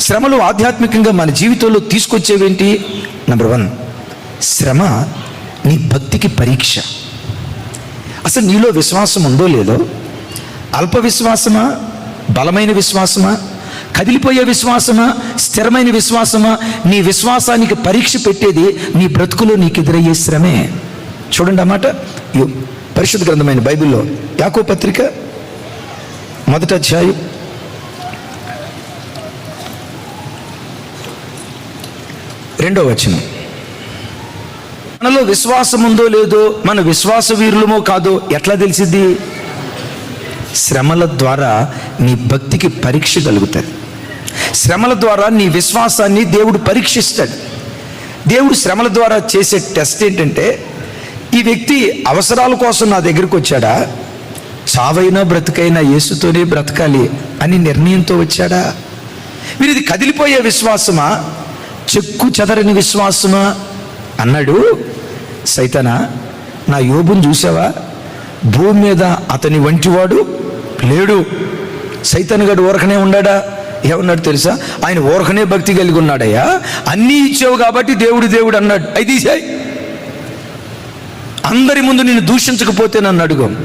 శ్రమలు ఆధ్యాత్మికంగా మన జీవితంలో తీసుకొచ్చేవేంటి? నెంబర్ వన్ శ్రమ నీ భక్తికి పరీక్ష. అసలు నీలో విశ్వాసం ఉందో లేదో? అల్ప విశ్వాసమా? బలమైన విశ్వాసమా? కదిలిపోయే విశ్వాసమా? స్థిరమైన విశ్వాసమా? నీ విశ్వాసానికి పరీక్ష పెట్టేది నీ బ్రతుకులో నీకు ఎదురయ్యే శ్రమే. చూడండి అన్నమాట పరిశుద్ధ గ్రంథమైన బైబిల్లో యాకో పత్రిక మొదట అధ్యాయం రెండో వచనం. మనలో విశ్వాసం ఉందో లేదో మన విశ్వాస వీరులమో కాదో ఎట్లా తెలిసిద్ది? శ్రమల ద్వారా నీ భక్తికి పరీక్ష కలుగుతుంది. శ్రమల ద్వారా నీ విశ్వాసాన్ని దేవుడు పరీక్షిస్తాడు. దేవుడు శ్రమల ద్వారా చేసే టెస్ట్ ఏంటంటే ఈ వ్యక్తి అవసరాల కోసం నా దగ్గరికి వచ్చాడా చావైనా బ్రతుకైనా యేసుతోనే బ్రతకాలి అని నిర్ణయంతో వచ్చాడా? వీరిది కదిలిపోయే విశ్వాసమా? చెక్కు చెదరని విశ్వాసమా? అన్నాడు సైతనా. నా యోబుని చూసావా భూమి మీద అతని వంటివాడు లేడు. సైతన్ గడు ఊరకనే ఉన్నాడా ఏమన్నాడు తెలుసా? ఆయన ఊరకనే భక్తి కలిగి ఉన్నాడయ్యా. అన్నీ ఇచ్చావు కాబట్టి దేవుడు దేవుడు అన్నాడు. అయి తీసాయి. అందరి ముందు నేను దూషించకపోతే నన్ను అడుగు.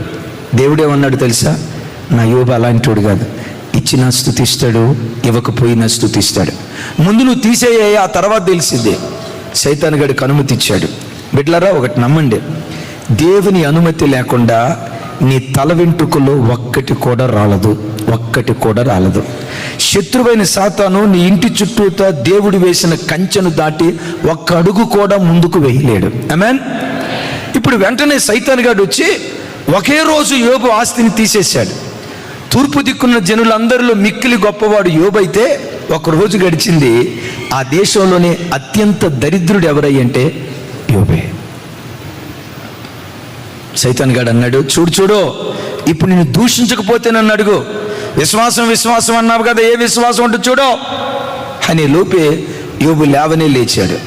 దేవుడేమన్నాడు తెలుసా? నా యోబ అలాంటివాడు కాదు. ఇచ్చినా స్థుతిస్తాడు ఇవ్వకపోయినా స్థుతిస్తాడు. ముందు నువ్వు తీసేయ ఆ తర్వాత తెలిసిందే. సైతాన్ గడికి అనుమతి ఇచ్చాడు. బిడ్లరా ఒకటి నమ్మండి. దేవుని అనుమతి లేకుండా నీ తల వెంట్రుకలో ఒక్కటి కూడా రాలదు. ఒక్కటి కూడా రాలదు. శత్రువైన సాతాను నీ ఇంటి చుట్టూతో దేవుడు వేసిన కంచెను దాటి ఒక్క అడుగు కూడా ముందుకు వేయలేడు. అమెన్ ఇప్పుడు వెంటనే సైతాన్ గాడు వచ్చి ఒకే రోజు యోబు ఆస్తిని తీసేశాడు. తూర్పు దిక్కున్న జనులందరిలో మిక్కిలి గొప్పవాడు యోబైతే ఒక రోజు గడిచింది. ఆ దేశంలోనే అత్యంత దరిద్రుడు ఎవరయ్యంటే యోబే. సైతాన్ గాడు అన్నాడు చూడు చూడు ఇప్పుడు నేను దూషించకపోతే నన్ను అడుగు. విశ్వాసం విశ్వాసం అన్నావు కదా ఏ విశ్వాసం ఉంటుంది చూడు. అని లోపే యోబు లేవనే లేచాడు.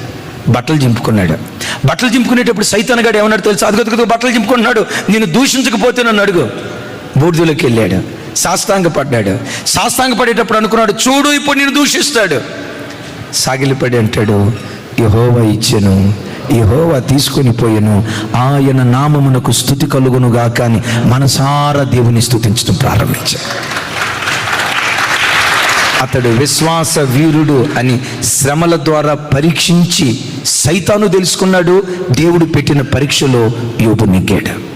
బట్టలు చింపుకున్నాడు. బట్టలు చింపుకునేటప్పుడు సైతాన్ గాడు ఏమన్నాడు తెలుసు? అదుగదుగుతూ బట్టలు చింపుకున్నాడు నేను దూషించకపోతే నన్ను అడుగు. బూడిదలోకి వెళ్ళాడు. సాష్టాంగ పడ్డాడు అనుకున్నాడు చూడు ఇప్పుడు నేను దూషిస్తాడు. సాగిలిపడి అంటాడు యహోవా ఇచ్చెను యహోవా తీసుకొని పోయాను. ఆయన నామమునకు స్థుతి కలుగునుగా కానీ మనసారా దేవుని స్థుతించడం ప్రారంభించాడు. అతడు విశ్వాస వీరుడు అని శ్రమల ద్వారా పరీక్షించి సైతాను తెలుసుకున్నాడు. దేవుడు పెట్టిన పరీక్షలో యోబు నెగ్గాడు.